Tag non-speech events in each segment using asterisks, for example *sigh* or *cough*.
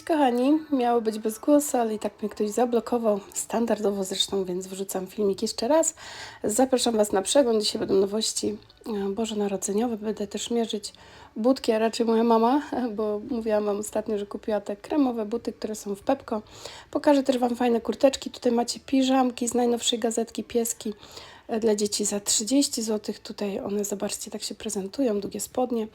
Cześć kochani, miało być bez głosu, ale i tak mnie ktoś zablokował, standardowo zresztą, więc wrzucam filmik jeszcze raz. Zapraszam Was na przegląd, dzisiaj będą nowości e, bożonarodzeniowe, będę też mierzyć butki, a raczej moja mama, *laughs* bo mówiłam Wam ostatnio, że kupiła te kremowe buty, które są w Pepko. Pokażę też Wam fajne kurteczki, tutaj macie piżamki z najnowszej gazetki Pieski dla dzieci za 30 zł. Tutaj one, zobaczcie, tak się prezentują, długie spodnie,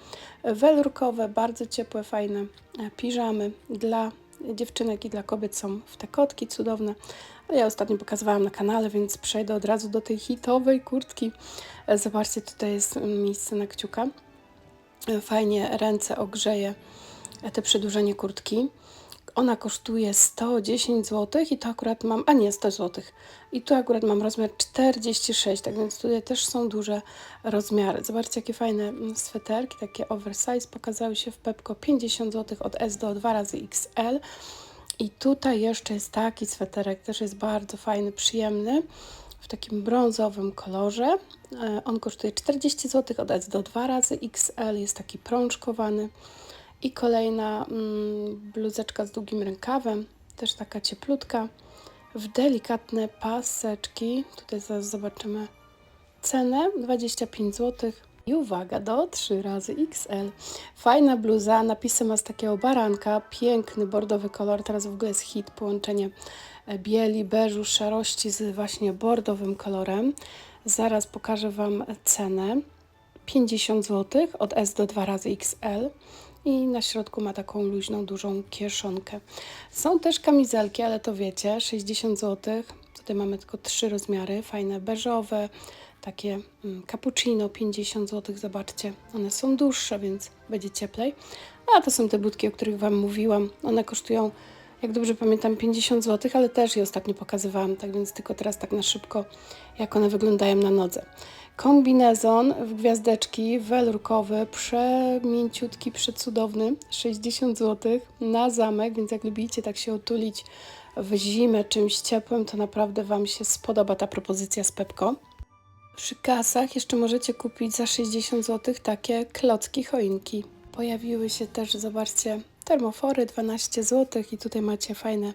welurkowe, bardzo ciepłe, fajne e, piżamy dla dziewczynek i dla kobiet są w te kotki cudowne. Ja ostatnio pokazywałam na kanale, więc przejdę od razu do tej hitowej kurtki. E, Zobaczcie, tutaj jest miejsce na kciuka. E, Fajnie ręce ogrzeje te przedłużenie kurtki. Ona kosztuje 110 zł i to akurat mam, a nie 100 zł. I tu akurat mam rozmiar 46, tak więc tutaj też są duże rozmiary. Zobaczcie, jakie fajne mm, sweterki, takie oversize pokazały się w Pepko 50 zł od S do 2 razy XL. I tutaj jeszcze jest taki sweterek, też jest bardzo fajny, przyjemny, w takim brązowym kolorze. E, On kosztuje 40 zł od S do 2 razy XL, jest taki prączkowany. I kolejna mm, bluzeczka z długim rękawem, też taka cieplutka, w delikatne paseczki. Tutaj zaraz zobaczymy cenę 25 zł. I uwaga, do 3 razy XL. Fajna bluza, napisy ma z takiego baranka, piękny bordowy kolor. Teraz w ogóle jest hit, połączenie e, bieli, beżu, szarości z właśnie bordowym kolorem. Zaraz pokażę Wam cenę. 50 zł od S do 2 razy XL i na środku ma taką luźną, dużą kieszonkę. Są też kamizelki, ale to wiecie, 60 zł. Tutaj mamy tylko trzy rozmiary, fajne beżowe, takie mm, cappuccino 50 zł, zobaczcie. One są dłuższe, więc będzie cieplej. A to są te budki, o których Wam mówiłam. One kosztują, jak dobrze pamiętam, 50 zł, ale też je ostatnio pokazywałam, tak więc tylko teraz tak na szybko, jak one wyglądają na nodze. Kombinezon w gwiazdeczki, welurkowy, przemięciutki, przecudowny, 60 zł na zamek, więc jak lubicie tak się otulić w zimę czymś ciepłym, to naprawdę Wam się spodoba ta propozycja z Pepko. Przy kasach jeszcze możecie kupić za 60 zł takie klocki choinki. Pojawiły się też, zobaczcie, termofory 12 zł i tutaj macie fajne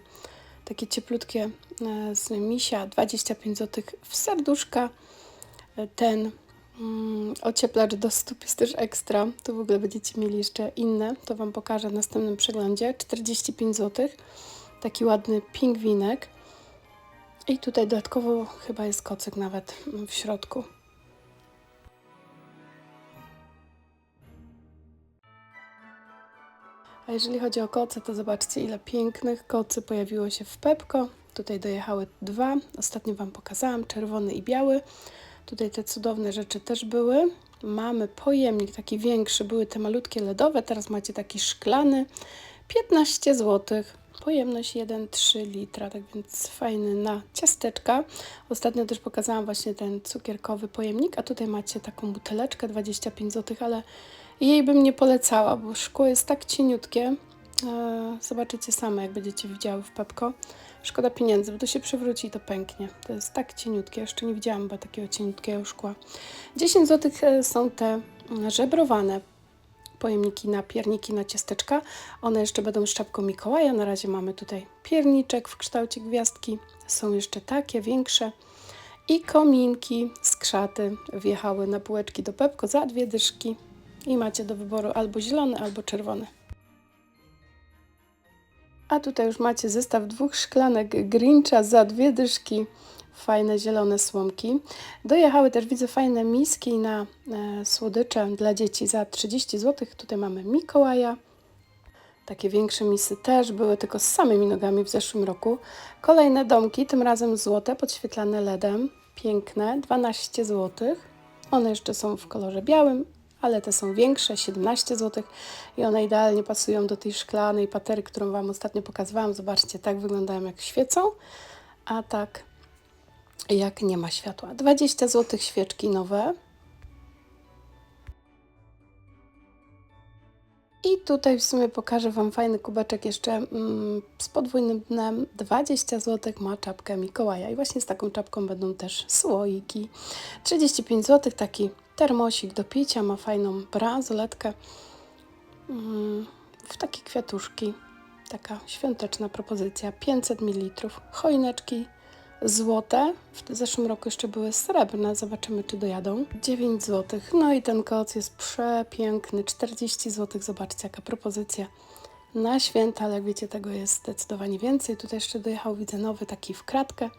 takie cieplutkie e, z misia 25 zł w serduszka. E, Ten mm, ocieplacz do stóp jest też ekstra. Tu w ogóle będziecie mieli jeszcze inne. To Wam pokażę w następnym przeglądzie. 45 zł. Taki ładny pingwinek. I tutaj dodatkowo chyba jest kocyk nawet w środku. A jeżeli chodzi o koce, to zobaczcie ile pięknych kocy pojawiło się w Pepko. Tutaj dojechały dwa. Ostatnio Wam pokazałam, czerwony i biały. Tutaj te cudowne rzeczy też były. Mamy pojemnik taki większy, były te malutkie LEDowe, teraz macie taki szklany. 15 zł. Pojemność 1,3 litra, tak więc fajny na ciasteczka. Ostatnio też pokazałam właśnie ten cukierkowy pojemnik, a tutaj macie taką buteleczkę 25 zł, ale jej bym nie polecała, bo szkło jest tak cieniutkie. E, Zobaczycie same, jak będziecie widziały w Pepko. Szkoda pieniędzy, bo to się przewróci i to pęknie. To jest tak cieniutkie, jeszcze nie widziałam chyba takiego cieniutkiego szkła. 10 zł są te mm, żebrowane pojemniki na pierniki, na ciasteczka. One jeszcze będą z czapką Mikołaja. Na razie mamy tutaj pierniczek w kształcie gwiazdki. Są jeszcze takie większe. I kominki z krzaty wjechały na półeczki do Pepko za dwie dyszki. I macie do wyboru albo zielony, albo czerwony. A tutaj już macie zestaw dwóch szklanek Grincha za dwie dyszki. Fajne zielone słomki. Dojechały też, widzę, fajne miski na e, słodycze dla dzieci za 30 zł. Tutaj mamy Mikołaja. Takie większe misy też były tylko z samymi nogami w zeszłym roku. Kolejne domki, tym razem złote, podświetlane LEDem. Piękne, 12 zł. One jeszcze są w kolorze białym, ale te są większe, 17 zł i one idealnie pasują do tej szklanej patery, którą Wam ostatnio pokazywałam. Zobaczcie, tak wyglądają jak świecą, a tak jak nie ma światła. 20 zł świeczki nowe. I tutaj w sumie pokażę Wam fajny kubeczek jeszcze mm, z podwójnym dnem. 20 zł ma czapkę Mikołaja i właśnie z taką czapką będą też słoiki. 35 zł taki termosik do picia, ma fajną bransoletkę mm, w takie kwiatuszki. Taka świąteczna propozycja. 500 ml. Choineczki złote. W zeszłym roku jeszcze były srebrne. Zobaczymy, czy dojadą. 9 zł. No i ten koc jest przepiękny. 40 zł. Zobaczcie, jaka propozycja na święta, ale jak wiecie, tego jest zdecydowanie więcej. Tutaj jeszcze dojechał, widzę, nowy taki w kratkę.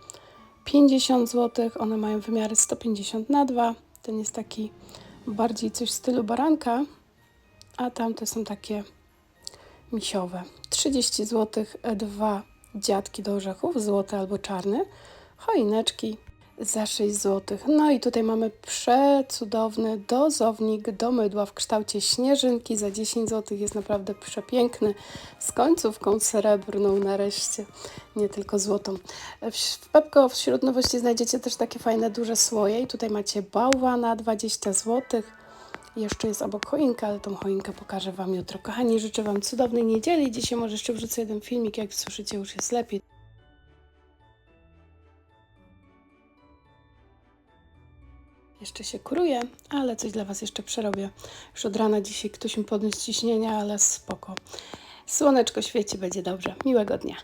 50 zł. One mają wymiary 150 na 2. Ten jest taki bardziej coś w stylu baranka, a tamte są takie misiowe. 30 zł, dwa dziadki do orzechów, złoty albo czarny, choineczki za 6 zł. No i tutaj mamy przecudowny dozownik do mydła w kształcie śnieżynki za 10 zł. Jest naprawdę przepiękny, z końcówką srebrną nareszcie, nie tylko złotą. W Pepko wśród nowości znajdziecie też takie fajne duże słoje i tutaj macie bałwana 20 zł. Jeszcze jest obok choinka, ale tą choinkę pokażę Wam jutro. Kochani, życzę Wam cudownej niedzieli. Dzisiaj może jeszcze wrzucę jeden filmik, jak słyszycie już jest lepiej. Jeszcze się kuruję, ale coś dla Was jeszcze przerobię. Już od rana dzisiaj ktoś mi podniósł ciśnienia, ale spoko. Słoneczko świeci, będzie dobrze. Miłego dnia.